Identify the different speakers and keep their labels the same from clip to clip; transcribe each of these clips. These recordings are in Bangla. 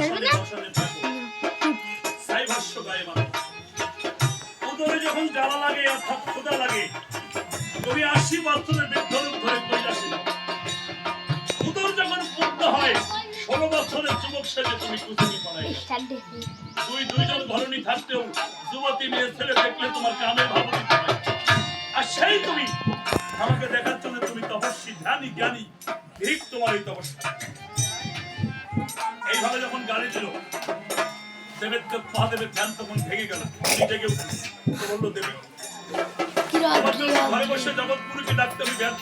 Speaker 1: ছাড়বে না?
Speaker 2: মানো। উদরে যখন জ্বালা লাগে অর্থাৎ ক্ষুধা লাগে তুমি আশি বছরের বৃদ্ধ লোক ধরে কৈলাসে উদর যখন পূর্ণ হয় ষোলো বছরের যুবক সেজে তুমি কুচুরি পড়াই দুই দুইজন ঘরণী থাকতেও যুবতী মেয়ে ছেলে দেখলে তোমার কামে ভাবতি আর সেই তুমি আমাকে দেখার জন্য তুমি তপস্বী ধ্যানী জ্ঞানী ঠিক তোমার এই তপস্যা। এইভাবে যখন গাড়ি দিল দেবের পা দেবের ধ্যান তখন ভেঙে গেল তুমি জেগে উঠলি বলল দেবী। ঘরে বসে জগৎগুরুকে ডাকতে আমি ব্যর্থ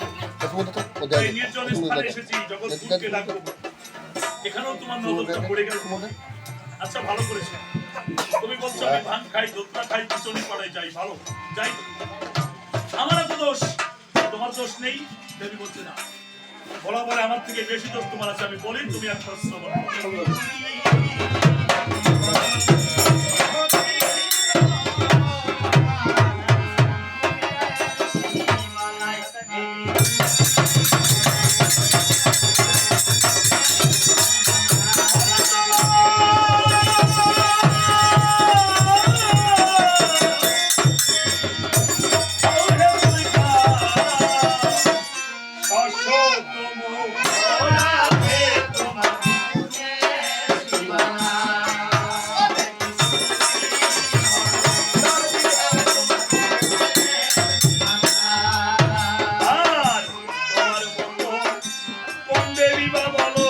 Speaker 2: এই নির্জন স্থানে এসেছি জগৎগুরুকে ডাকবো। এখানেও তোমার নজরটা পড়ে গেল। আচ্ছা ভালো করেছে। তুমি বলছো আমি ভাঙ খাই পাড়ায় যাই ভালো। যাই আমার এত দোষ তোমার দোষ নেই দেবী বলছে না। বলা পরে আমার থেকে বেশি দোষ তোমার আছে আমি বলি তুমি এক প্রশ্ন কোন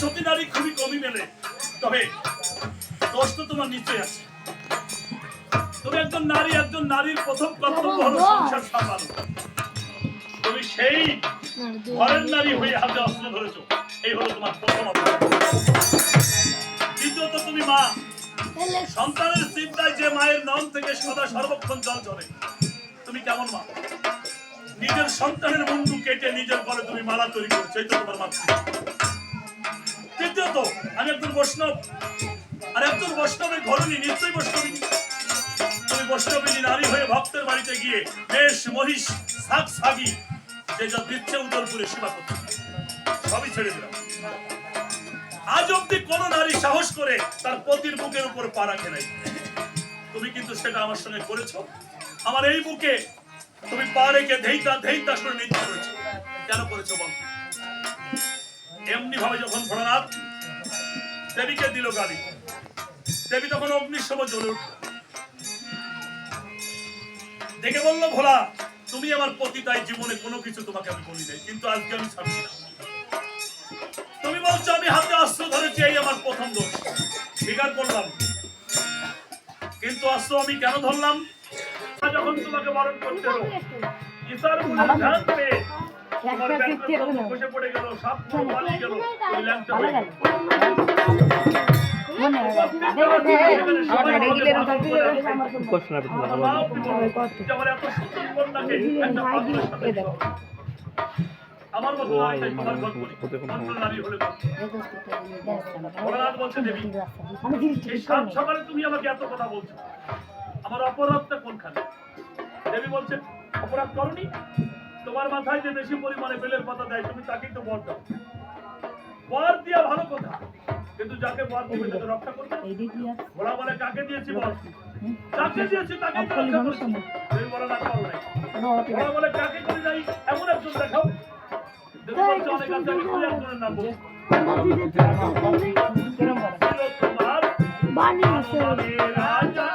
Speaker 2: সতী নারী খুবই কমই মেলে। তবে দোষ তো তোমার নিশ্চয় আছে। তুমি একজন নারী একজন নারীর প্রথম কর্তব্য হলো সংসার সামলানো। তুমি সেই ঘরের নারী হয়ে হাতে অস্ত্র ধরেছো। এই হলো তোমার প্রথম দ্বিতীয়ত তুমি মা। সন্তানের চিন্তায় যে মায়ের নাম থেকে সদা সর্বক্ষণ জল ঝরে। তুমি কেমন মা? নিজের সন্তানের মুন্ডু কেটে নিজের ঘরে তুমি মালা তৈরি করছ এই তো তোমার মাতৃ। তৃতীয়ত আমি একজন বৈষ্ণব। আর একজন বৈষ্ণবের ঘরণী, নিশ্চয়ই বৈষ্ণবী। তুমি বৈষ্ণবিনী নারী হয়ে ভক্তের বাড়িতে গিয়ে বেশ মহিষ, শাক সাগি, যে যা দিচ্ছে উত্তরপুরে সেবা করছে সবই ছেড়ে দিলাম। আজ অব্দি কোন নারী সাহস করে তার পতির বুকের উপর পা রাখে নাই। তুমি কিন্তু সেটা আমার সঙ্গে করেছ। আমার এই বুকে তুমি পা রেখে ধেইতা ধেইতা করে নৃত্য করেছ। কেন করেছ বল? এমনি ভাবে যখন ভোলানাথ দেবীকে দিল গালি, দেবী তখন অগ্নির সময় জ্বলে উঠল। দেখে বলল, ভোলা, তুমি আমার পতি, তাই জীবনে কোনো কিছু তোমাকে আমি বলি নাই, কিন্তু আজকে আমি ছাড়ছি না। তুমি বলছো, আমি হাতে অস্ত্র ধরেছি, এই আমার প্রথম দোষ। স্বীকার করলাম। কিন্তু অস্ত্র আমি কেন ধরলাম? যখন তোমাকে বরণ করতে ধ্যান পেয়ে তোমার ব্যাগটা তখন খসে পড়ে গেল সাপ পালিয়ে গেল ওই ল্যাংটা হয়ে গেল। আমার এত সুন্দর কন্যাকে একটা মতো নারী তোমার গল্প অন্য নারী হলে ভোলানাথ বলছে দেবী এই সাত সকালে তুমি আমাকে এত কথা বলছো। আমার অপরাধটা কোনখানে? দেবী বলছে অপরাধ করনি? তোমার মাথায় যে বেশি পরিমাণে বেলের পাতা দেয় তুমি তাকেই তো বর দাও। বর দিয়া ভালো কথা কিন্তু যাকে বর দিবে তাকে রক্ষা করবে। ভোলা বলে কাকে দিয়েছি বল যাকে দিয়েছি তাকে তো রক্ষা করছি দেবী বলে না করো নাই। ভোলা বলে কাকে করি নাই এমন একজন দেখাও। অনেক আছে আমি নাম তোমার
Speaker 1: বানিয়েছে
Speaker 3: রাজা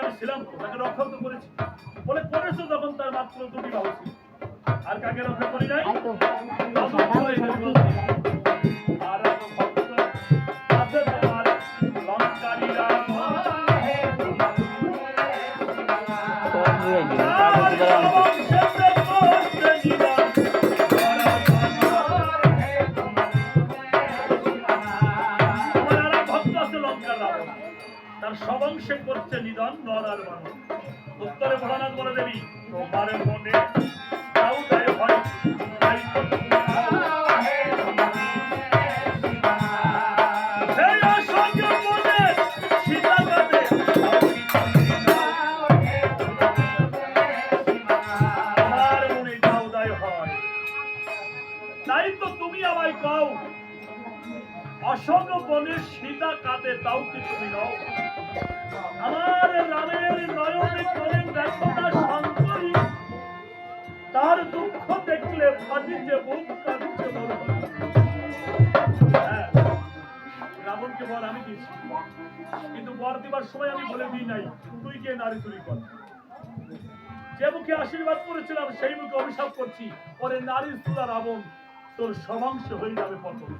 Speaker 3: আমি ছিলাম তাকে রক্ষা তো করেছি। বলে করেছ তখন তার মাত্র দুটি ছিল। আর কাকে রক্ষা করি নাই?
Speaker 2: তার সবংশে করছে নিধন নর আর মানব। উত্তরে ভোলানাথ বলে দেবী তোমার মনে তাও হয় সেই অসংখ বনের সীতা কাঁদে তাও কি তুমি নও? আমার রামের নয়নে করেন দেখো না শঙ্করী তার দুঃখ দেখলে ফাটিতে বুক কাঁদছে হ্যাঁ, রাবণকে বর আমি দিয়েছি। কিন্তু বর দিবার সময় আমি বলে দিই নাই তুই গিয়ে নারী চুরি কর? যে মুখে আশীর্বাদ করেছিলাম সেই মুখে অভিশাপ করছি। পরে নারীর তুলা রাবণ তোর সমাংশ হয়ে যাবে পতন।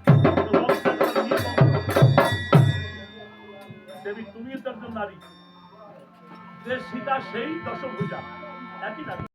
Speaker 2: দেবী তুমি তো একজন নারী। যে সীতা সেই দশভূজা। একই নারী।